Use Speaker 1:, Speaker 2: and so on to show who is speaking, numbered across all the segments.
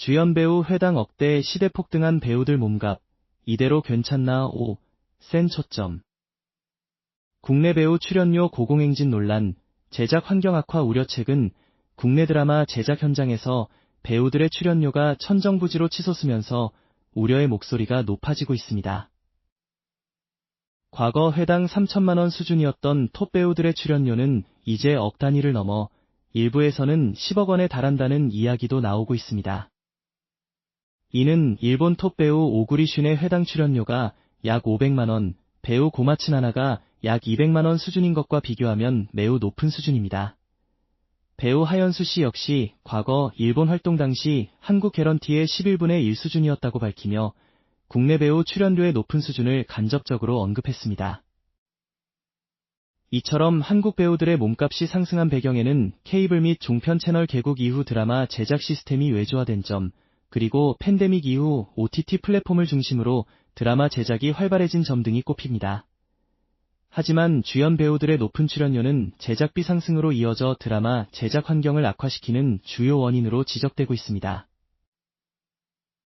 Speaker 1: 주연 배우 회당 억대 시대 폭등한 배우들 몸값, 이대로 괜찮나 5, 센 초점. 국내 배우 출연료 고공행진 논란, 제작 환경 악화 우려 최근 국내 드라마 제작 현장에서 배우들의 출연료가 천정부지로 치솟으면서 우려의 목소리가 높아지고 있습니다. 과거 회당 3천만원 수준이었던 톱 배우들의 출연료는 이제 억 단위를 넘어 일부에서는 10억 원에 달한다는 이야기도 나오고 있습니다. 이는 일본 톱 배우 오구리 슌의 회당 출연료가 약 500만원, 배우 고마츠 나나가 약 200만원 수준인 것과 비교하면 매우 높은 수준입니다. 배우 하연수 씨 역시 과거 일본 활동 당시 한국 개런티의 11분의 1 수준이었다고 밝히며 국내 배우 출연료의 높은 수준을 간접적으로 언급했습니다. 이처럼 한국 배우들의 몸값이 상승한 배경에는 케이블 및 종편 채널 개국 이후 드라마 제작 시스템이 외주화된 점, 그리고 팬데믹 이후 OTT 플랫폼을 중심으로 드라마 제작이 활발해진 점 등이 꼽힙니다. 하지만 주연 배우들의 높은 출연료는 제작비 상승으로 이어져 드라마 제작 환경을 악화시키는 주요 원인으로 지적되고 있습니다.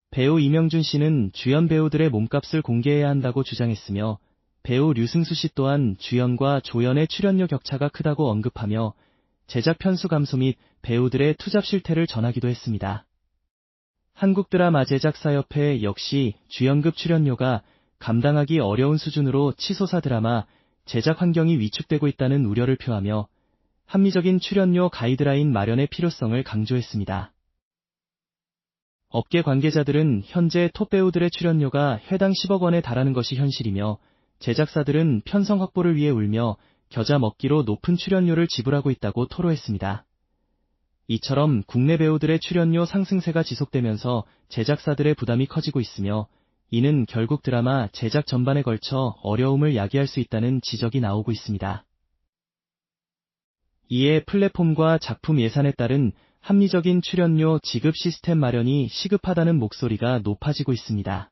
Speaker 1: 배우 이명준 씨는 주연 배우들의 몸값을 공개해야 한다고 주장했으며 배우 류승수 씨 또한 주연과 조연의 출연료 격차가 크다고 언급하며 제작 편수 감소 및 배우들의 투잡 실태를 전하기도 했습니다. 한국드라마 제작사협회 역시 주연급 출연료가 감당하기 어려운 수준으로 치솟아 드라마 제작 환경이 위축되고 있다는 우려를 표하며 합리적인 출연료 가이드라인 마련의 필요성을 강조했습니다. 업계 관계자들은 현재 톱 배우들의 출연료가 해당 10억 원에 달하는 것이 현실이며 제작사들은 편성 확보를 위해 울며 겨자 먹기로 높은 출연료를 지불하고 있다고 토로했습니다. 이처럼 국내 배우들의 출연료 상승세가 지속되면서 제작사들의 부담이 커지고 있으며 이는 결국 드라마 제작 전반에 걸쳐 어려움을 야기할 수 있다는 지적이 나오고 있습니다. 이에 플랫폼과 작품 예산에 따른 합리적인 출연료 지급 시스템 마련이 시급하다는 목소리가 높아지고 있습니다.